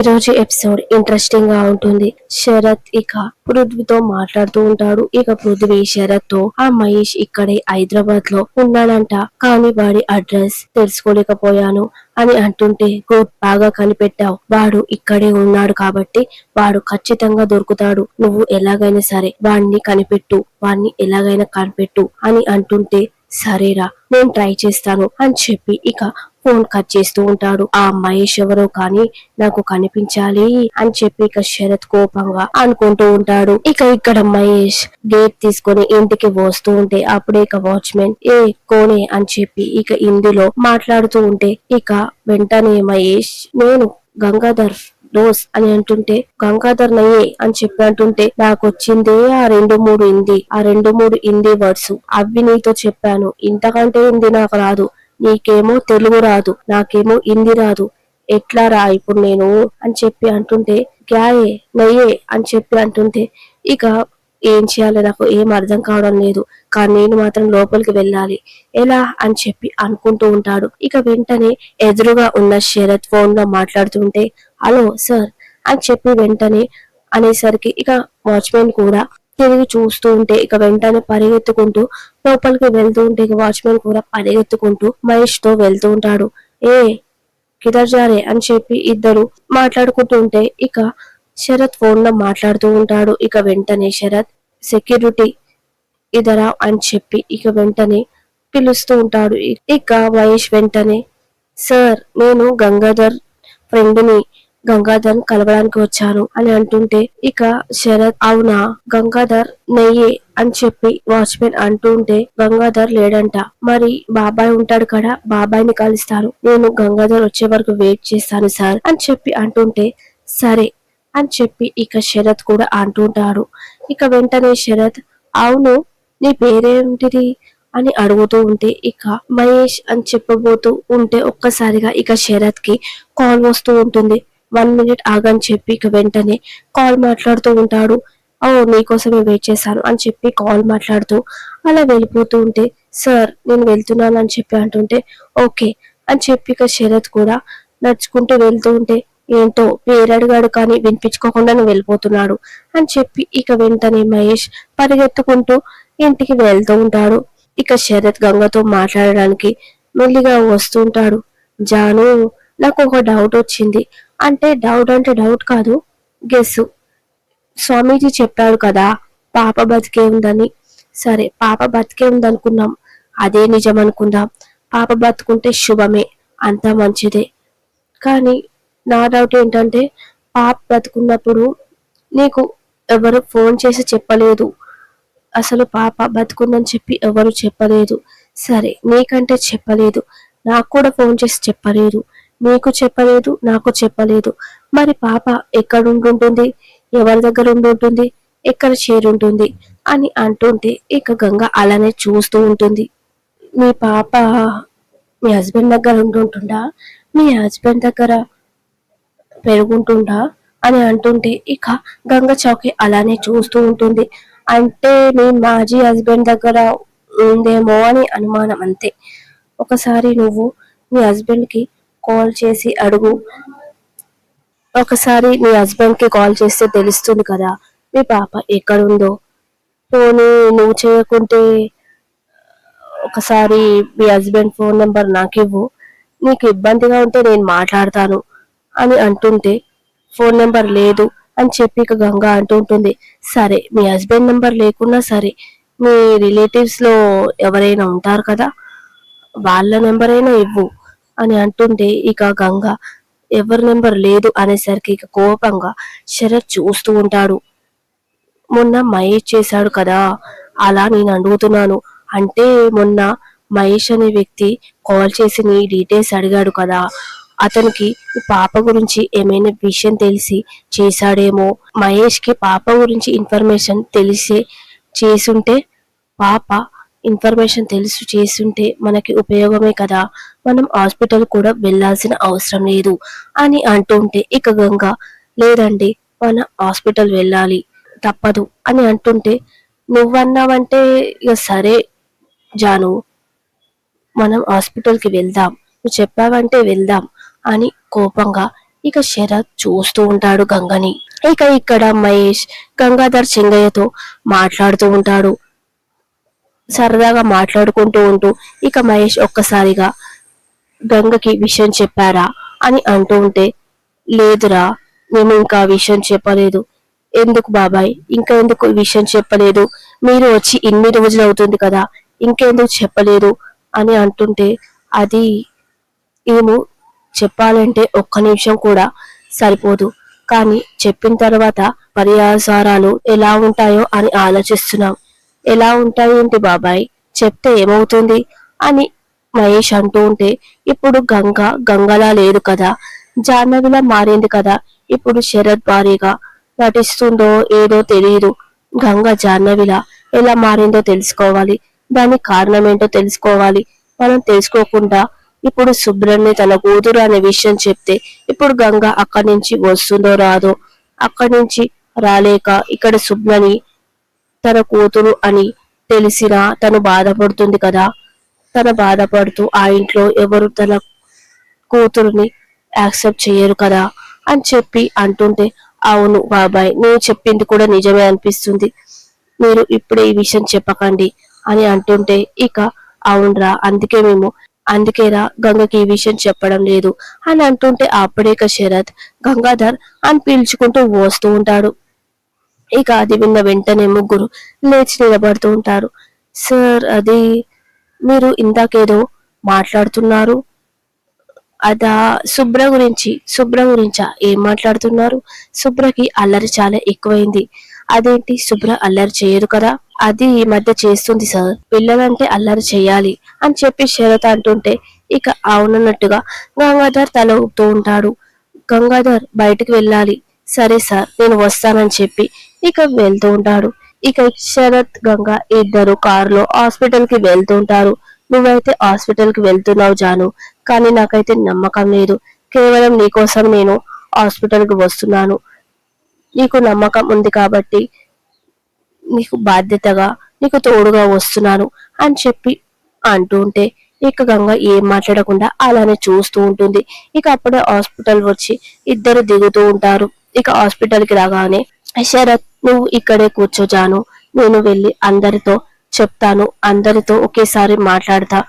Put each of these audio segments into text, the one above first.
ఈరోజు ఎపిసోడ్ ఇంట్రెస్టింగ్గా ఉంటుంది. శరత్ ఇక పృథ్వీతో మాట్లాడుతూ ఉంటాడు. ఇక పృథ్వీ శరత్తో ఆ మహేష్ ఇక్కడే హైదరాబాద్లో ఉన్నాడంట. కానీ వాడి అడ్రస్ తెలుసుకోలేకపోయాను అని అంటుంటే గుడ్ బాగా కనిపెట్టావు. వాడు ఇక్కడే ఉన్నాడు కాబట్టి వాడు ఖచ్చితంగా దొరుకుతాడు. నువ్వు ఎలాగైనా సరే వాడిని కనిపెట్టు. వాడిని ఎలాగైనా కనిపెట్టు అని అంటుంటే సరేరా నేను ట్రై చేస్తాను అని చెప్పి ఇక ఫోన్ కట్ చేస్తూ ఉంటాడు. ఆ మహేష్ ఎవరో కానీ నాకు కనిపించాలి అని చెప్పి ఇక శరత్ కోపంగా అనుకుంటూ ఉంటాడు. ఇక ఇక్కడ మహేష్ గేట్ తీసుకొని ఇంటికి వస్తూ ఉంటే అప్పుడే ఇక వాచ్మెన్ ఏ కోనే అని చెప్పి ఇక ఇందులో మాట్లాడుతూ ఉంటే ఇక వెంటనే మహేష్ నేను గంగాధర్ డోస్ అని అంటుంటే గంగాధర్ నయ్యే అని చెప్పి అంటుంటే నాకు వచ్చిందే ఆ రెండు మూడు హిందీ ఆ రెండు మూడు హిందీ వర్డ్స్. అవి నీతో చెప్పాను. ఇంతకంటే హిందీ నాకు రాదు. నీకేమో తెలుగు రాదు నాకేమో హిందీ రాదు. ఎట్లా రా ఇప్పుడు నేను అని చెప్పి అంటుంటే గ్యాయే నయ్యే అని చెప్పి అంటుంటే ఇక ఏం చేయాలి నాకు ఏం అర్థం కావడం లేదు. కానీ నేను మాత్రం లోపలికి వెళ్ళాలి. ఎలా అని చెప్పి అనుకుంటూ ఉంటాడు. ఇక వెంటనే ఎదురుగా ఉన్న శరత్ ఫోన్లో మాట్లాడుతుంటే హలో సార్ అని చెప్పి వెంటనే అనేసరికి ఇక వాచ్మెన్ కూడా తిరిగి చూస్తూ ఉంటే ఇక వెంటనే పరిగెత్తుకుంటూ లోపలికి వెళ్తూ ఉంటే ఇక వాచ్మెన్ కూడా పరిగెత్తుకుంటూ మహేష్తో వెళ్తూ ఉంటాడు. ఏ కిదర్ జారే అని చెప్పి ఇద్దరు మాట్లాడుకుంటూ ఉంటే ఇక శరత్ ఫోన్లో మాట్లాడుతూ ఉంటాడు. ఇక వెంటనే శరత్ సెక్యూరిటీ ఇదరా? అని చెప్పి ఇక వెంటనే పిలుస్తూ ఉంటాడు. ఇక మహేష్ వెంటనే సార్ నేను గంగాధర్ ఫ్రెండ్ని గంగాధర్ కలవడానికి వచ్చాను అని అంటుంటే ఇక శరత్ అవునా? గంగాధర్ నెయ్యి అని చెప్పి వాచ్మెన్ అంటుంటే గంగాధర్ లేడంట. మరి బాబాయ్ ఉంటాడు కదా బాబాయ్ని కలుస్తాను నేను గంగాధర్ వచ్చే వరకు వెయిట్ చేస్తాను సార్ అని చెప్పి అంటుంటే సరే అని చెప్పి ఇక శరత్ కూడా అంటుంటాడు ఇక వెంటనే శరత్ అవును నీ పేరేంటిది? అని అడుగుతూ ఉంటే ఇక మహేష్ అని చెప్పబోతూ ఉంటే ఒక్కసారిగా ఇక శరత్కి కాల్ వస్తూ ఉంటుంది. వన్ మినిట్ ఆగని చెప్పి ఇక వెంటనే కాల్ మాట్లాడుతూ ఉంటాడు. ఓ మీకోసమే వెయిట్ చేశాను అని చెప్పి కాల్ మాట్లాడుతూ అలా వెళ్ళిపోతూ ఉంటే సార్ నేను వెళ్తున్నాను అని చెప్పి అంటుంటే ఓకే అని చెప్పి ఇక శరత్ కూడా నడుచుకుంటూ వెళ్తూ ఉంటే ఏంటో పేరు అడిగాడు కానీ వినిపించుకోకుండా వెళ్ళిపోతున్నాడు అని చెప్పి ఇక వెంటనే మహేష్ పరిగెత్తుకుంటూ ఇంటికి వెళ్తూ ఉంటాడు. ఇక శరత్ గంగతో మాట్లాడడానికి మెల్లిగా వస్తుంటాడు జాను నాకు ఒక డౌట్ వచ్చింది. అంటే డౌట్ అంటే డౌట్ కాదు గెస్ స్వామీజీ చెప్పాడు కదా పాప బతికే ఉందని. సరే పాప బతికే ఉందనుకున్నాం. అదే నిజం అనుకుందాం పాప బతుకుంటే శుభమే అంతా మంచిదే. కానీ నా డౌట్ ఏంటంటే పాప బతుకున్నప్పుడు నీకు ఎవరు ఫోన్ చేసి చెప్పలేదు. అసలు పాప బతుకుందని చెప్పి ఎవరు చెప్పలేదు. సరే నీకంటే చెప్పలేదు. నాకు కూడా ఫోన్ చేసి చెప్పలేదు. నీకు చెప్పలేదు నాకు చెప్పలేదు. మరి పాప ఎక్కడుంటుంటుంది? ఎవరి దగ్గర ఉండుంటుంది? ఎక్కడ చేరుంటుంది? అని అంటుంటే ఇక గంగ అలానే చూస్తూ ఉంటుంది. మీ పాప మీ హస్బెండ్ దగ్గర ఉంటుంటుందా మీ హస్బెండ్ దగ్గర పెరుగుంటుందా అని అంటుంటే ఇక గంగ చౌకి అలానే చూస్తూ ఉంటుంది. అంటే మీ మాజీ హస్బెండ్ దగ్గర ఉందేమో అని అనుమానం అంతే. ఒకసారి నువ్వు మీ హస్బెండ్కి కాల్ చేసి అడుగు. ఒకసారి మీ హస్బెండ్కి కాల్ చేస్తే తెలుస్తుంది కదా మీ పాప ఎక్కడుందో. పోనీ నువ్వు చేయకుంటే ఒకసారి మీ హస్బెండ్ ఫోన్ నెంబర్ నాకు ఇవ్వు నీకు ఇబ్బందిగా ఉంటే నేను మాట్లాడతాను అని అంటుంటే ఫోన్ నెంబర్ లేదు అని చెప్పి ఇక గంగ అంటుంటుంది సరే మీ హస్బెండ్ నెంబర్ లేకున్నా సరే మీ రిలేటివ్స్లో ఎవరైనా ఉంటారు కదా వాళ్ళ నెంబర్ అయినా ఇవ్వు. అని అంటుంటే ఇక గంగ ఎవరి నెంబర్ లేదు అనేసరికి ఇక కోపంగా శరత్ చూస్తూ ఉంటాడు. మొన్న మహేష్ చేశాడు కదా అలా నేను అడుగుతున్నాను. అంటే మొన్న మహేష్ అనే వ్యక్తి కాల్ చేసి నీ డీటెయిల్స్ అడిగాడు కదా అతనికి పాప గురించి ఏమైనా విషయం తెలిసి చేశాడేమో. మహేష్కి పాప గురించి ఇన్ఫర్మేషన్ తెలిసి చేసుంటే పాప ఇన్ఫర్మేషన్ తెలుసు చేస్తుంటే మనకి ఉపయోగమే కదా. మనం హాస్పిటల్ కూడా వెళ్ళాల్సిన అవసరం లేదు అని అంటుంటే ఇక గంగ లేదండి మన హాస్పిటల్ వెళ్ళాలి తప్పదు అని అంటుంటే నువ్వన్నావంటే ఇక సరే జాను మనం హాస్పిటల్కి వెళ్దాం నువ్వు చెప్పావంటే వెళ్దాం అని కోపంగా ఇక శరత్ చూస్తూ ఉంటాడు గంగని. ఇక ఇక్కడ మహేష్ గంగాధర్ చెంగయ్యతో మాట్లాడుతూ ఉంటాడు. సరదాగా మాట్లాడుకుంటూ ఉంటూ ఇక మహేష్ ఒక్కసారిగా గంగకి విషయం చెప్పారా అని అంటూ ఉంటే లేదురా మేము ఇంకా విషయం చెప్పలేదు. ఎందుకు బాబాయ్? ఇంకా ఎందుకు విషయం చెప్పలేదు? మీరు వచ్చి ఇన్ని రోజులు అవుతుంది కదా ఇంకెందుకు చెప్పలేదు? అని అంటుంటే అది ఏమో చెప్పాలంటే ఒక్క నిమిషం కూడా సరిపోదు. కానీ చెప్పిన తర్వాత పర్యాసారాలు ఎలా ఉంటాయో అని ఆలోచిస్తున్నాం. ఎలా ఉంటాయేంటి బాబాయ్? చెప్తే ఏమవుతుంది? అని మహేష్ అంటూ ఉంటే ఇప్పుడు గంగ గంగలా లేదు కదా. జాహ్నవిలా మారింది కదా. ఇప్పుడు శరత్ భారీగా నటిస్తుందో ఏదో తెలియదు గంగ జాహ్నవిలా ఎలా మారిందో తెలుసుకోవాలి. దానికి కారణం ఏంటో తెలుసుకోవాలి. మనం తెలుసుకోకుండా ఇప్పుడు సుబ్రన్ని తన కూతురు అనే విషయం చెప్తే ఇప్పుడు గంగ అక్కడి నుంచి వస్తుందో రాదో? అక్కడి నుంచి రాలేక ఇక్కడ శుభ్రని తన కూతురు అని తెలిసినా తను బాధపడుతుంది కదా. తన బాధపడుతూ ఆ ఇంట్లో ఎవరు తన కూతురుని యాక్సెప్ట్ చేయరు కదా అని చెప్పి అంటుంటే అవును బాబాయ్ నేను చెప్పింది కూడా నిజమే అనిపిస్తుంది. మీరు ఇప్పుడే ఈ విషయం చెప్పకండి అని అంటుంటే ఇక అవునరా అందుకే మేము అందుకేరా గంగకి ఈ విషయం చెప్పడం లేదు అని అంటుంటే అప్పుడే ఇక శరత్ గంగాధర్ అని పిలుచుకుంటూ వస్తూ ఉంటాడు. ఇక అది విన్న వెంటనే ముగ్గురు లేచి నిలబడుతూ ఉంటారు. సార్ అది మీరు ఇందాకేదో మాట్లాడుతున్నారు. అదా శుభ్ర గురించి శుభ్ర గురించా? ఏం మాట్లాడుతున్నారు? శుభ్రకి అల్లరి చాలా ఎక్కువైంది. అదేంటి? శుభ్ర అల్లరి చేయదు కదా? అది ఈ మధ్య చేస్తుంది సార్. పిల్లలంటే అల్లరి చేయాలి అని చెప్పి శరత్ అంటుంటే ఇక అవునన్నట్టుగా గంగాధర్ తల ఊపుతూ ఉంటాడు. గంగాధర్ బయటికి వెళ్ళాలి. సరే సార్ నేను వస్తానని చెప్పి ఇక వెళ్తూ ఉంటాడు. ఇక శరత్ గంగ ఇద్దరు కారులో హాస్పిటల్కి వెళ్తూ ఉంటారు. నువ్వైతే హాస్పిటల్కి వెళ్తున్నావు జాను కానీ నాకైతే నమ్మకం లేదు. కేవలం నీకోసం నేను హాస్పిటల్కి వస్తున్నాను. నీకు నమ్మకం ఉంది కాబట్టి నీకు బాధ్యతగా నీకు తోడుగా వస్తున్నాను అని చెప్పి అంటూ ఉంటే ఇక గంగ ఏం మాట్లాడకుండా అలానే చూస్తూ ఉంటుంది. ఇక అప్పుడే హాస్పిటల్ వచ్చి ఇద్దరు దిగుతూ ఉంటారు. ఇక హాస్పిటల్కి రాగానే శరత్ నువ్వు ఇక్కడే కూర్చోజాను నేను వెళ్ళి అందరితో చెప్తాను. అందరితో ఒకేసారి మాట్లాడతా.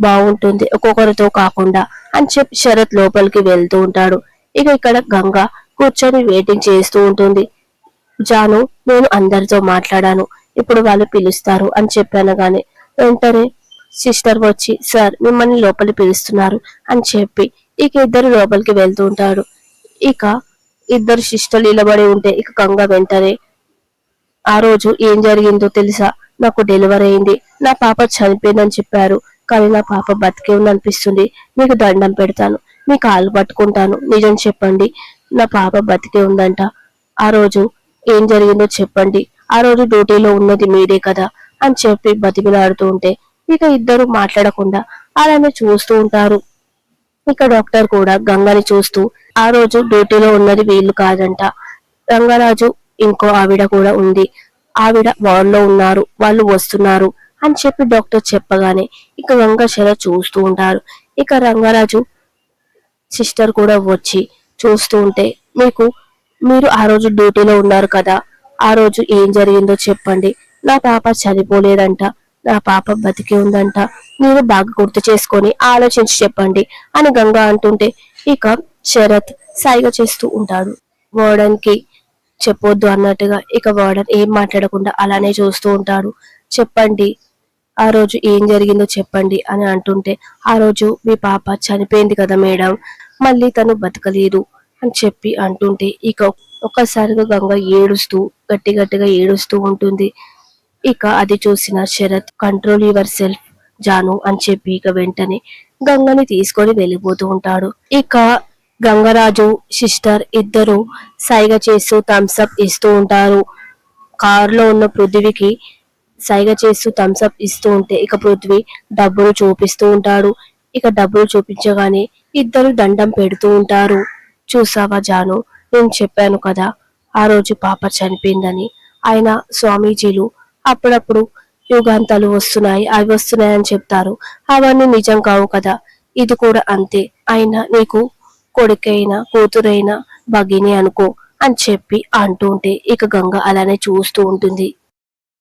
బాగుంటుంది ఒక్కొక్కరితో కాకుండా. అని చెప్పి శరత్ లోపలికి వెళ్తూ ఉంటాడు. ఇక ఇక్కడ గంగ కూర్చొని వెయిటింగ్ చేస్తూ ఉంటుంది. జాను నేను అందరితో మాట్లాడాను. ఇప్పుడు వాళ్ళు పిలుస్తారు. అని చెప్పాను గాని వెంటనే సిస్టర్ వచ్చి సార్ మిమ్మల్ని లోపలి పిలుస్తున్నారు. అని చెప్పి ఇక ఇద్దరు లోపలికి వెళ్తూ ఉంటారు. ఇక ఇద్దరు సిస్టర్లు నిలబడి ఉంటే ఇక గంగ వెంటనే ఆ రోజు ఏం జరిగిందో తెలుసా? నాకు డెలివరీ అయింది. నా పాప చనిపోయిందని చెప్పారు. కానీ నా పాప బతికే ఉందనిపిస్తుంది. మీకు దండం పెడతాను. మీ కాలు పట్టుకుంటాను. నిజం చెప్పండి. నా పాప బతికే ఉందంట. ఆ రోజు ఏం జరిగిందో చెప్పండి. ఆ రోజు డ్యూటీలో ఉన్నది మీరే కదా అని చెప్పి బతికిలాడుతూ ఉంటే ఇక ఇద్దరు మాట్లాడకుండా అలానే చూస్తూ ఉంటారు. ఇక డాక్టర్ కూడా గంగని చూస్తూ ఆ రోజు డ్యూటీలో ఉన్నది వీళ్ళు కాదంట. రంగరాజు ఇంకో ఆవిడ కూడా ఉంది. ఆవిడ వార్డులో ఉన్నారు. వాళ్ళు వస్తున్నారు. అని చెప్పి డాక్టర్ చెప్పగానే ఇక గంగాశర చూస్తూ ఉంటారు. ఇక రంగరాజు సిస్టర్ కూడా వచ్చి చూస్తూ ఉంటే మీకు మీరు ఆ రోజు డ్యూటీలో ఉన్నారు కదా. ఆ రోజు ఏం జరిగిందో చెప్పండి. నా పాప చనిపోలేదంట. నా పాప బతికి ఉందంట. మీరు బాగా గుర్తు చేసుకొని ఆలోచించి చెప్పండి అని గంగ అంటుంటే ఇక శరత్ సాయిగా చేస్తూ ఉంటాడు. వార్డన్కి చెప్పొద్దు అన్నట్టుగా ఇక వార్డన్ ఏం మాట్లాడకుండా అలానే చూస్తూ ఉంటాడు. చెప్పండి ఆ రోజు ఏం జరిగిందో చెప్పండి అని అంటుంటే ఆ రోజు మీ పాప చనిపోయింది కదా మేడం మళ్ళీ తను బతకలేదు అని చెప్పి అంటుంటే ఇక ఒక్కసారిగా గంగ ఏడుస్తూ గట్టి గట్టిగా ఏడుస్తూ ఉంటుంది. ఇక అది చూసిన Sharath control yourself Janu అని చెప్పి ఇక వెంటనే గంగని తీసుకొని వెళ్ళిపోతూ ఉంటాడు. ఇక గంగరాజు సిస్టర్ ఇద్దరు సైగ చేస్తూ థమ్స్అప్ ఇస్తూ ఉంటారు. కారులో ఉన్న పృథ్వీకి సైగ చేస్తూ థమ్స్అప్ ఇస్తూ ఉంటే ఇక పృథ్వీ డబ్బులు చూపిస్తూ ఉంటాడు. ఇక డబ్బులు చూపించగానే ఇద్దరు దండం పెడుతూ ఉంటారు. చూసావా జాను నేను చెప్పాను కదా ఆ రోజు పాప చనిపోయిందని. ఆయన స్వామీజీలు అప్పుడప్పుడు యుగాంతాలు వస్తున్నాయి అవి వస్తున్నాయి అని చెప్తారు. అవన్నీ నిజం కావు కదా? ఇది కూడా అంతే. అయినా నీకు కొడుకైనా కూతురైనా భగిని అనుకో అని చెప్పి అంటూ ఉంటే ఇక గంగ అలానే చూస్తూ ఉంటుంది.